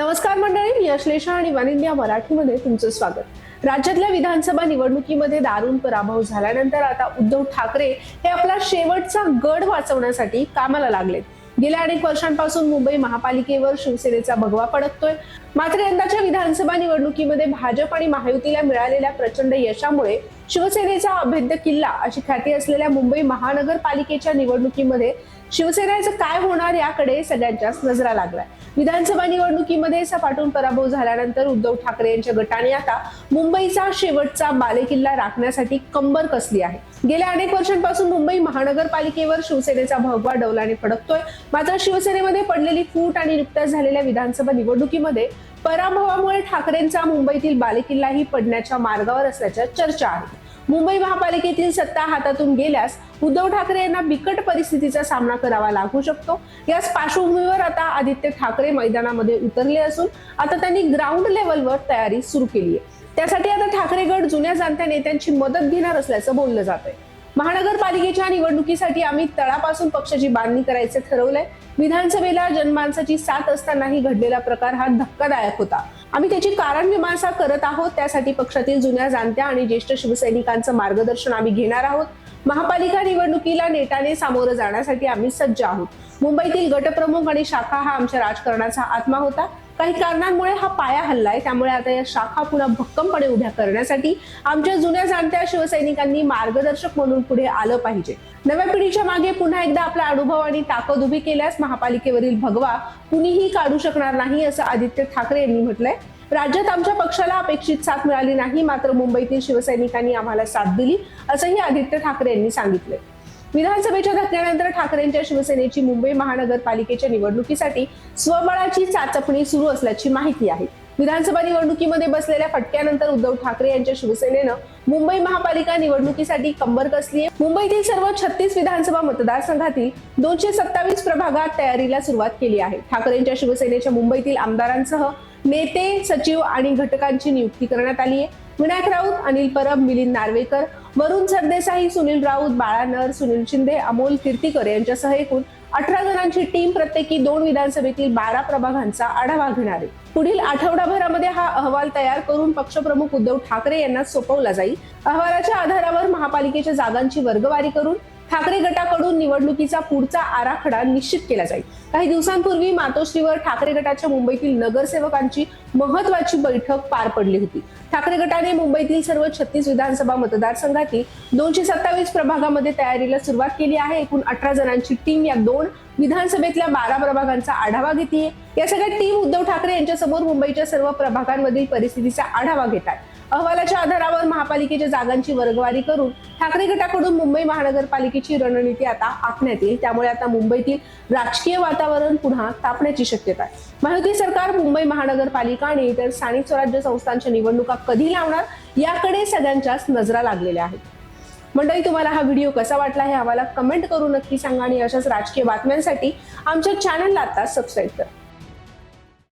नमस्कार मंडळी मी अश्लेषा आणि वन इंडिया मराठीमध्ये तुमचं स्वागत. राज्यातल्या विधानसभा निवडणुकीमध्ये दारुण पराभव झाल्यानंतर आता उद्धव ठाकरे हे आपला शेवटचा गड वाचवण्यासाठी कामाला लागलेत. गेल्या अनेक वर्षांपासून मुंबई महापालिकेवर शिवसेनेचा भगवा पडतोय. मात्र यंदाच्या विधानसभा निवडणुकीमध्ये भाजप आणि महायुतीला मिळालेल्या प्रचंड यशामुळे शिवसेनेचा अभेद्य किल्ला अशी ख्याती असलेल्या मुंबई महानगरपालिकेच्या निवडणुकीमध्ये शिवसेनेचं काय होणार याकडे सगळ्यांच्याच नजरा लागलाय. विधानसभा निवडणुकीमध्ये सपाटून पराभव झाल्यानंतर उद्धव ठाकरे यांच्या गटाने आता मुंबईचा शेवटचा बालेकिल्ला राखण्यासाठी कंबर कसली आहे. गेल्या अनेक वर्षांपासून मुंबई महानगरपालिकेवर शिवसेनेचा भगवा डौलाने फडकतोय. मात्र शिवसेनेमध्ये पडलेली फूट आणि नुकत्याच झालेल्या विधानसभा निवडणुकीमध्ये पराभवामुळे ठाकरेंचा मुंबईतील बालेकिल्लाही पडण्याच्या मार्गावर असल्याच्या चर्चा आहेत मुंबई महापालिकेतील सत्ता हातातून गेल्यास उद्धव ठाकरे यांना बिकट परिस्थितीचा सामना करावा लागू शकतो. याच पार्श्वभूमीवर आता आदित्य ठाकरे मैदानामध्ये उतरले असून आता त्यांनी ग्राउंड लेवलवर तयारी सुरू केली आहे. त्यासाठी आता ठाकरे गट जुन्या जाणत्या नेत्यांची मदत घेणार असल्याचं बोललं जात आहे महानगरपालिकेच्या निवडणुकीसाठी आम्ही तळापासून पक्षाची बांधणी करायचं ठरवलंय. विधानसभेला जनमानसाची साथ असतानाही घडलेला प्रकार हा धक्कादायक होता. आम्ही त्याची कारण मीमांसा करत आहोत त्यासाठी पक्षातील जुन्या जाणत्या आणि ज्येष्ठ शिवसैनिकांचं मार्गदर्शन आम्ही घेणार आहोत. महापालिका निवडणुकीला नेटाने सामोरं जाण्यासाठी आम्ही सज्ज आहोत. मुंबईतील गटप्रमुख आणि शाखा हा आमच्या राजकारणाचा आत्मा होता. काही कारणांमुळे हा पाया हल्लाय. त्यामुळे आता या शाखा पुन्हा भक्कमपणे उभ्या करण्यासाठी आमच्या जुन्या जाणत्या शिवसैनिकांनी मार्गदर्शक म्हणून पुढे आलं पाहिजे. नव्या पिढीच्या मागे पुन्हा एकदा आपला अनुभव आणि ताकद उभी केल्यास महापालिकेवरील भगवा कुणीही काढू शकणार नाही असं आदित्य ठाकरे यांनी म्हटलंय. राज्यात आमच्या पक्षाला अपेक्षित साथ मिळाली नाही मात्र मुंबईतील शिवसैनिकांनी आम्हाला साथ दिली असंही आदित्य ठाकरे यांनी सांगितले. विधानसभेच्या धक्क्यानंतर ठाकरेंच्या शिवसेनेची मुंबई महानगरपालिकेच्या निवडणुकीसाठी स्वबळाची चाचपणी सुरू असल्याची माहिती आहे. विधानसभा निवडणुकीमध्ये बसलेल्या फटक्यानंतर उद्धव ठाकरे यांच्या शिवसेनेनं मुंबई महापालिका निवडणुकीसाठी कंबर कसली आहे मुंबईतील सर्व छत्तीस विधानसभा मतदारसंघातील दोनशे सत्तावीस प्रभागात तयारीला सुरुवात केली आहे. ठाकरेंच्या शिवसेनेच्या मुंबईतील आमदारांसह नेते सचिव आणि घटकांची नियुक्ती करण्यात आली आहे. विनायक राऊत अनिल परब मिलिंद नार्वेकर वरुण सरदेसाई सुनील राऊत बाळा नर सुनील शिंदे अमोल कीर्तीकर यांच्यासह एकूण अठरा जणांची टीम प्रत्येकी दोन विधानसभेतील बारा प्रभागांचा आढावा घेणार आहे. पुढील आठवडाभरामध्ये हा अहवाल तयार करून पक्षप्रमुख उद्धव ठाकरे यांना सोपवला जाईल. अहवालाच्या आधारावर महापालिकेच्या जागांची वर्गवारी करून ठाकरे गटाकडून निवडणुकीचा पुढचा आराखडा निश्चित केला जाईल. काही दिवसांपूर्वी मातोश्रीवर ठाकरे गटाच्या मुंबईतील नगरसेवकांची महत्वाची बैठक पार पडली होती. ठाकरे गटाने मुंबईतील सर्व छत्तीस विधानसभा मतदारसंघातील दोनशे सत्तावीस प्रभागामध्ये तयारीला सुरुवात केली आहे. एकूण अठरा जणांची टीम या दोन विधानसभेतल्या बारा प्रभागांचा आढावा घेते या सगळ्या टीम उद्धव ठाकरे यांच्यासमोर मुंबईच्या सर्व प्रभागांमधील परिस्थितीचा आढावा घेतात. अहवालाच्या आधारावर महापालिकेच्या जागांची वर्गवारी करून ठाकरे गटाकडून मुंबई महानगरपालिकेची रणनीती आता आखण्यात येईल. त्यामुळे आता मुंबईतील राजकीय वातावरण पुन्हा तापण्याची शक्यता आहे. माहिती सरकार मुंबई महानगरपालिका आणि इतर स्थानिक स्वराज्य संस्थांच्या निवडणुका कधी लावणार याकडे सगळ्यांच्याच नजरा लागलेल्या आहेत. मंडळी तुम्हाला हा व्हिडिओ कसा वाटला हे आम्हाला कमेंट करून नक्की सांगा आणि अशाच राजकीय बातम्यांसाठी आमच्या चॅनलला आता सबस्क्राईब करा.